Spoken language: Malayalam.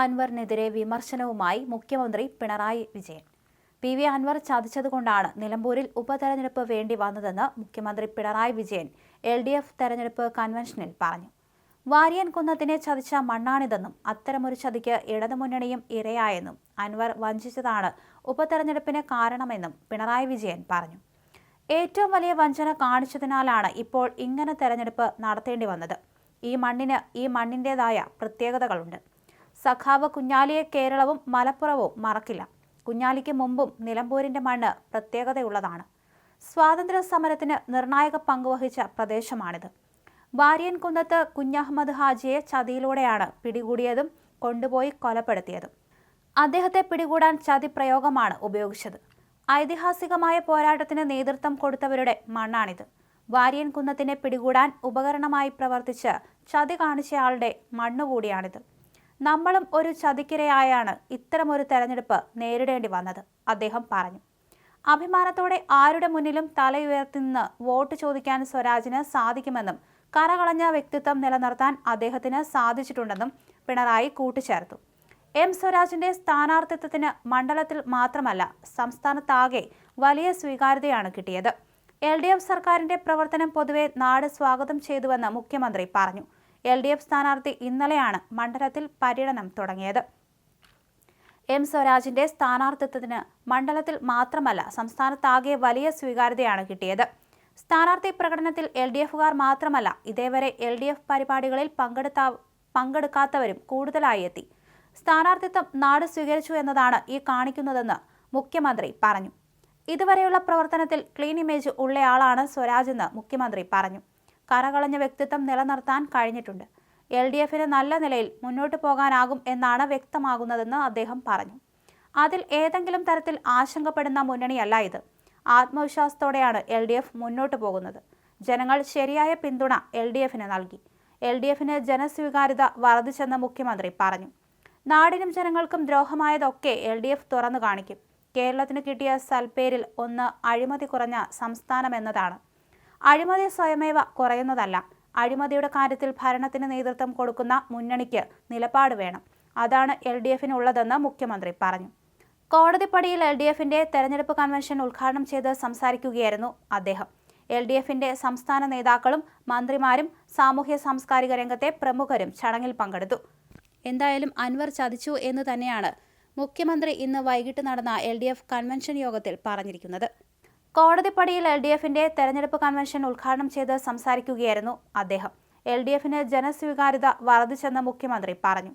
അൻവറിനെതിരെ വിമർശനവുമായി മുഖ്യമന്ത്രി പിണറായി വിജയൻ. പി വി അൻവർ ചതിച്ചതുകൊണ്ടാണ് നിലമ്പൂരിൽ ഉപതെരഞ്ഞെടുപ്പ് വേണ്ടി വന്നതെന്ന് മുഖ്യമന്ത്രി Pinarayi Vijayan L D F തെരഞ്ഞെടുപ്പ് കൺവെൻഷനിൽ പറഞ്ഞു. വാര്യൻ കുന്നത്തിനെ ചതിച്ച മണ്ണാണിതെന്നും അത്തരമൊരു ചതിക്ക് ഇടതുമുന്നണിയും ഇരയായെന്നും അൻവർ വഞ്ചിച്ചതാണ് ഉപതെരഞ്ഞെടുപ്പിന് കാരണമെന്നും പിണറായി വിജയൻ പറഞ്ഞു. ഏറ്റവും വലിയ വഞ്ചന കാണിച്ചതിനാലാണ് ഇപ്പോൾ ഇങ്ങനെ തെരഞ്ഞെടുപ്പ് നടത്തേണ്ടി വന്നത്. ഈ മണ്ണിന് ഈ മണ്ണിന്റെതായ പ്രത്യേകതകളുണ്ട്. സഖാവ് കുഞ്ഞാലിയെ കേരളവും മലപ്പുറവും മറക്കില്ല. കുഞ്ഞാലിക്ക് മുമ്പും നിലമ്പൂരിന്റെ മണ്ണ് പ്രത്യേകതയുള്ളതാണ്. സ്വാതന്ത്ര്യ സമരത്തിന് നിർണായക പങ്കുവഹിച്ച പ്രദേശമാണിത്. വാര്യൻ കുന്നത്ത് കുഞ്ഞഹമ്മദ് ഹാജിയെ ചതിയിലൂടെയാണ് പിടികൂടിയതും കൊണ്ടുപോയി കൊലപ്പെടുത്തിയതും. അദ്ദേഹത്തെ പിടികൂടാൻ ചതി പ്രയോഗമാണ് ഉപയോഗിച്ചത്. ഐതിഹാസികമായ പോരാട്ടത്തിന് നേതൃത്വം കൊടുത്തവരുടെ മണ്ണാണിത്. വാര്യൻ കുന്നത്തിനെ പിടികൂടാൻ ഉപകരണമായി പ്രവർത്തിച്ച് ചതി കാണിച്ചയാളുടെ മണ്ണുകൂടിയാണിത്. നമ്മളും ഒരു ചതിക്കിരയായാണ് ഇത്തരമൊരു തെരഞ്ഞെടുപ്പ് നേരിടേണ്ടി വന്നത് അദ്ദേഹം പറഞ്ഞു. അഭിമാനത്തോടെ ആരുടെ മുന്നിലും തലയുയർത്തി നിന്ന് വോട്ട് ചോദിക്കാൻ സ്വരാജിന് സാധിക്കുമെന്നും കറകളഞ്ഞ വ്യക്തിത്വം നിലനിർത്താൻ അദ്ദേഹത്തിന് സാധിച്ചിട്ടുണ്ടെന്നും പിണറായി കൂട്ടിച്ചേർത്തു. എം സ്വരാജിന്റെ സ്ഥാനാർത്ഥിത്വത്തിന് മണ്ഡലത്തിൽ മാത്രമല്ല സംസ്ഥാനത്താകെ വലിയ സ്വീകാര്യതയാണ് കിട്ടിയത്. എൽ ഡി എഫ് സർക്കാരിന്റെ പ്രവർത്തനം പൊതുവെ നാട് സ്വാഗതം ചെയ്തുവെന്ന് മുഖ്യമന്ത്രി പറഞ്ഞു. എൽ ഡി എഫ് സ്ഥാനാർത്ഥി ഇന്നലെയാണ് മണ്ഡലത്തിൽ പര്യടനം തുടങ്ങിയത്. എം സ്വരാജിന്റെ സ്ഥാനാർത്ഥിത്വത്തിന് മണ്ഡലത്തിൽ മാത്രമല്ല സംസ്ഥാനത്താകെ വലിയ സ്വീകാര്യതയാണ് കിട്ടിയത്. സ്ഥാനാർത്ഥി പ്രകടനത്തിൽ എൽ ഡി എഫുകാർ മാത്രമല്ല ഇതേവരെ എൽ ഡി എഫ് പരിപാടികളിൽ പങ്കെടുത്ത പങ്കെടുക്കാത്തവരും കൂടുതലായി എത്തി. സ്ഥാനാർത്ഥിത്വം നാട് സ്വീകരിച്ചു എന്നതാണ് ഈ കാണിക്കുന്നതെന്ന് മുഖ്യമന്ത്രി പറഞ്ഞു. ഇതുവരെയുള്ള പ്രവർത്തനത്തിൽ ക്ലീൻ ഇമേജ് ഉള്ളയാളാണ് സ്വരാജ് എന്ന് മുഖ്യമന്ത്രി പറഞ്ഞു. കറകളഞ്ഞ വ്യക്തിത്വം നിലനിർത്താൻ കഴിഞ്ഞിട്ടുണ്ട്. എൽ ഡി എഫിന് നല്ല നിലയിൽ മുന്നോട്ട് പോകാനാകും എന്നാണ് വ്യക്തമാകുന്നതെന്ന് അദ്ദേഹം പറഞ്ഞു. അതിൽ ഏതെങ്കിലും തരത്തിൽ ആശങ്കപ്പെടുന്ന മുന്നണിയല്ല ഇത്. ആത്മവിശ്വാസത്തോടെയാണ് എൽ ഡി എഫ് മുന്നോട്ട് പോകുന്നത്. ജനങ്ങൾ ശരിയായ പിന്തുണ എൽ ഡി എഫിന് നൽകി. എൽ ഡി എഫിന് ജനസ്വീകാര്യത വർദ്ധിച്ചെന്ന് മുഖ്യമന്ത്രി പറഞ്ഞു. നാടിനും ജനങ്ങൾക്കും ദ്രോഹമായതൊക്കെ എൽ ഡി എഫ് തുറന്നു കാണിക്കും. കേരളത്തിന് കിട്ടിയ സൽപ്പേരിൽ ഒന്ന് അഴിമതി കുറഞ്ഞ സംസ്ഥാനമെന്നതാണ്. അഴിമതി സ്വയമേവ കുറയുന്നതല്ല. അഴിമതിയുടെ കാര്യത്തിൽ ഭരണത്തിന് നേതൃത്വം കൊടുക്കുന്ന മുന്നണിക്ക് നിലപാട് വേണം. അതാണ് എൽ ഡി എഫിനുള്ളതെന്ന് മുഖ്യമന്ത്രി പറഞ്ഞു. കോടതിപ്പടിയിൽ എൽ ഡി എഫിന്റെ തെരഞ്ഞെടുപ്പ് കൺവെൻഷൻ ഉദ്ഘാടനം ചെയ്ത് സംസാരിക്കുകയായിരുന്നു അദ്ദേഹം. എൽ ഡി എഫിന്റെ സംസ്ഥാന നേതാക്കളും മന്ത്രിമാരും സാമൂഹ്യ സാംസ്കാരിക രംഗത്തെ പ്രമുഖരും ചടങ്ങിൽ പങ്കെടുത്തു. എന്തായാലും അൻവർ ചതിച്ചു എന്ന് തന്നെയാണ് മുഖ്യമന്ത്രി ഇന്ന് വൈകിട്ട് നടന്ന എൽ ഡി എഫ് കൺവെൻഷൻ യോഗത്തിൽ പറഞ്ഞിരിക്കുന്നത്. കോടതിപ്പടിയിൽ എൽ ഡി എഫിന്റെ തെരഞ്ഞെടുപ്പ് കൺവെൻഷൻ ഉദ്ഘാടനം ചെയ്ത് സംസാരിക്കുകയായിരുന്നു അദ്ദേഹം. എൽ ഡി എഫിന് ജനസ്വീകാര്യത വർദ്ധിച്ചെന്ന് മുഖ്യമന്ത്രി പറഞ്ഞു.